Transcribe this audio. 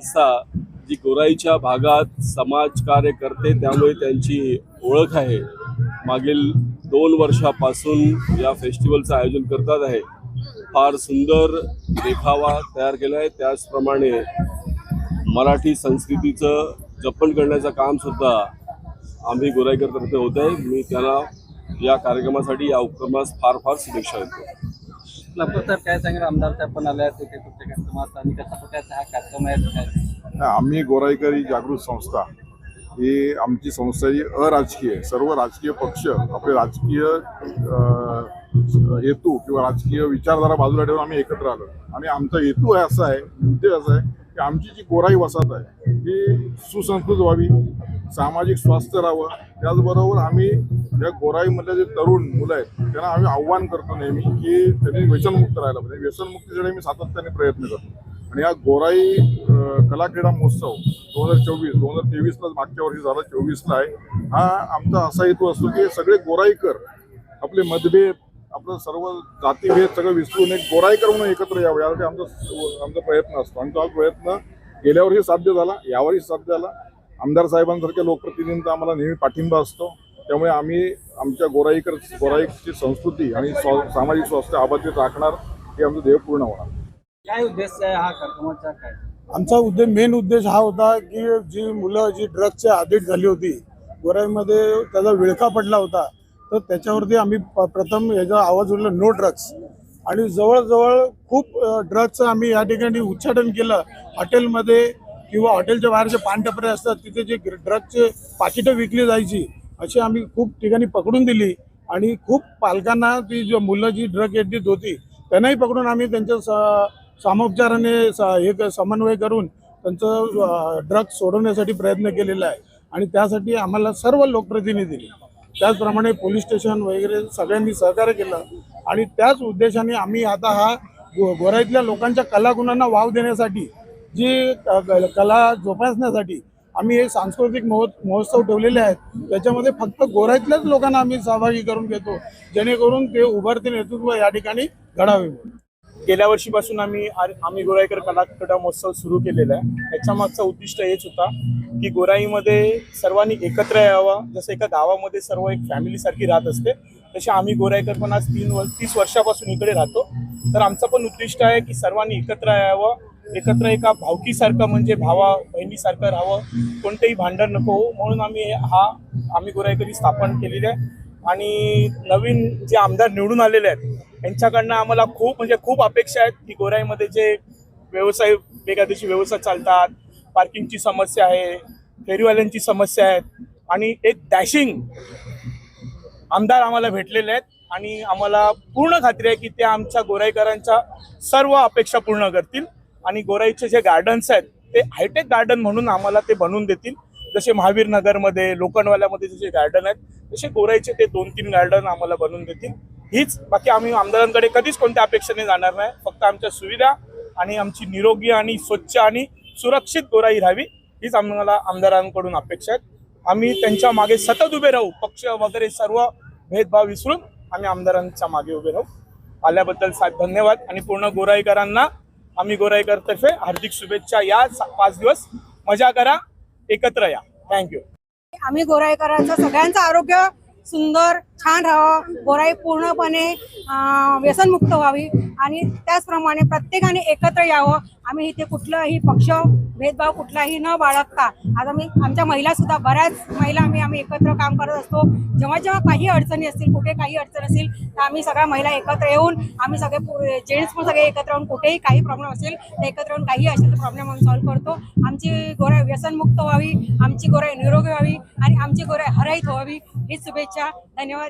संस्था जी गोराईच्या भागात समाजकार्य करते त्यामुळे त्यांची ओळख आहे. मागील दोन वर्षापासून या फेस्टिवलचं आयोजन करतात आहे. फार सुंदर देखावा तयार केला आहे. त्याचप्रमाणे मराठी संस्कृतीचं जपण करण्याचं काम सुद्धा आम्ही गोराईकरतर्फे होत आहे. मी त्यांना या कार्यक्रमासाठी या उपक्रमास फार फार शुभेच्छा देतो. लवकर सर काय सांगेल? आमदार साहेब पण आले आहेत तिथे कार्यक्रमात आणि कशा प्रकारचा हा कार्यक्रम आहे आम्ही गोराईकरी जागृत संस्था ही आमची संस्था ही अराजकीय सर्व राजकीय पक्ष आपले राजकीय हेतू किंवा राजकीय विचारधारा बाजूला ठेवून आम्ही एकत्र आलो. आणि आमचा हेतू आहे असा आहे उद्देश असा आहे की आमची जी गोराई वसाहत आहे ती सुसंस्कृत व्हावी सामाजिक स्वास्थ्य राहावं. त्याचबरोबर आम्ही या गोराईमधले जे तरुण मुलं आहेत त्यांना आम्ही आव्हान करतो नेहमी की त्यांनी व्यसनमुक्त राहायला पाहिजे. व्यसनमुक्तीसाठी मी सातत्याने प्रयत्न करतो. आणि हा गोराई कलाक्रीडा कला क्रीडा महोत्सव दोन हजार चोवीस दोन हजार तेवीसला मागच्या वर्षी झाला चोवीसला आहे. हा आमचा असा हेतू असतो की सगळे गोराईकर आपले मतभेद आपलं सर्व जातीभेद सगळं विसरून एक गोराईकर म्हणून एकत्र यावं यासाठी आमचा आमचा प्रयत्न असतो. आणि तो हा प्रयत्न गेल्या वर्षी साध्य झाला यावर्षी साध्य झाला. आमदार साहेबांसारख्या लोकप्रतिनिधींचा आम्हाला नेहमी पाठिंबा असतो. त्यामुळे आम्ही आमच्या गोराईकर गोराईची संस्कृती आणि स्वा- सामाजिक स्वास्थ्य अबाधित राखणार हे आमचं ध्येय पूर्ण होणार. काय उद्देश आहे हा कार्यक्रमाचा? काय? आमचा उद्देश मेन उद्देश हा होता की जी मुलं जी ड्रग्सच्या आदिट झाली होती गोराईमध्ये त्याचा विळखा पडला होता तर त्याच्यावरती आम्ही प- प्रथम याचा आवाज उरला नो ड्रग्स आणि जवळजवळ खूप ड्रग्सचं आम्ही या ठिकाणी उच्चाटन केलं. हॉटेलमध्ये किंवा हॉटेलच्या बाहेर जे पानटपरे असतात तिथे जे ड्रग्सचे पाकिटं विकली जायची अशी आम्ही खूप ठिकाणी पकडून दिली. आणि खूप पालकांना ती जो मुलं जी ड्रग एडिट होती त्यांनाही पकडून आम्ही त्यांच्या स- सामोपचाराने हे समन्वय करून त्यांचं ड्रग्स सोडवण्यासाठी प्रयत्न केलेला आहे. आणि त्यासाठी आम्हाला सर्व लोकप्रतिनिधींनी त्याचप्रमाणे पोलीस स्टेशन वगैरे सगळ्यांनी सहकार्य केलं. आणि त्याच उद्देशाने आम्ही आता हा गो गोराईतल्या लोकांच्या कलागुणांना वाव देण्यासाठी जी कला जोपासण्यासाठी आम्ही हे सांस्कृतिक महो महोत्सव ठेवलेले आहेत. त्याच्यामध्ये फक्त गोराईतल्याच लोकांना आम्ही सहभागी करून घेतो. जेणेकरून ते उभारते नेतृत्व या ठिकाणी घडावे. गेल्या वर्षीपासून आम्ही आम्ही गोराईकर कला क्रीडा महोत्सव सुरू केलेला आहे. याच्या मागचा उद्दिष्ट हेच होता की गोराईमध्ये सर्वांनी एकत्र यावं. जसं एका गावामध्ये सर्व एक फॅमिलीसारखी राहत असते तसे आम्ही गोराईकर पण आज तीन व तीस वर्षापासून इकडे राहतो. तर आमचं पण उद्दिष्ट आहे की सर्वांनी एकत्र यावं. एकत्र एका भावकीसारखं म्हणजे भावा बहिणीसारखं राहावं. कोणतंही भांडण नको हो म्हणून आम्ही हा आम्ही गोराईकरी स्थापन केलेली आहे. आणि नवीन जे आमदार निवडून आलेले आहेत यांच्याकडनं आम्हाला खूप म्हणजे खूप अपेक्षा आहेत की गोराईमध्ये जे व्यवसाय बेकायदेशीर व्यवसाय चालतात पार्किंगची समस्या आहे फेरीवाल्यांची समस्या आहेत आणि एक डॅशिंग आमदार आम्हाला भेटलेले आहेत आणि आम्हाला पूर्ण खात्री आहे की ते आमच्या गोराईकरांच्या सर्व अपेक्षा पूर्ण करतील आणि गोराईचे जे गार्डन्स आहेत ते हायटेक गार्डन म्हणून आम्हाला ते बनवून देतील. जसे महावीर नगरमध्ये लोखंडवाल्यामध्ये जसे गार्डन आहेत तसे गोराईचे ते दोन तीन गार्डन आम्हाला बनवून देतील. हीच बाकी आम्ही आमदारांकडे कधीच कोणत्या अपेक्षेने जाणार नाही. फक्त आमच्या सुविधा आणि आमची निरोगी आणि स्वच्छ आणि सुरक्षित गोराई राहावी हीच आम्हाला आमदारांकडून अपेक्षा आहेत. आम्ही त्यांच्या मागे सतत उभे राहू पक्ष वगैरे सर्व भेदभाव विसरून आम्ही आमदारांच्या मागे उभे राहू. आल्याबद्दल साहेब धन्यवाद आणि पूर्ण गोराईकरांना आम्ही गोराईकरतर्फे हार्दिक शुभेच्छा या पाच दिवस. मजा करा एकत्र या. थँक्यू आम्ही गोराईकरांचं सगळ्यांचं आरोग्य सुंदर छान राहावं गोराई पूर्णपणे व्यसनमुक्त व्हावी आणि त्याचप्रमाणे प्रत्येकाने एकत्र यावं. आम्ही इथे कुठलाही पक्ष भेदभाव कुठलाही न बाळगता आता मी आमच्या महिलासुद्धा बऱ्याच महिला आम्ही आम्ही एकत्र काम करत असतो. जेव्हा जेव्हा काही अडचणी असतील कुठे काही अडचण असेल तर आम्ही सगळ्या महिला एकत्र येऊन आम्ही सगळे जेंट्स पण सगळे एकत्र येऊन कुठेही काही प्रॉब्लेम असेल तर एकत्र येऊन काही असेल तर प्रॉब्लेम आम्ही सॉल्व्ह करतो. आमची गोराई व्यसनमुक्त व्हावी आमची गोराई निरोगी व्हावी आणि आमची गोराई हराईत व्हावी. ही शुभेच्छा. धन्यवाद.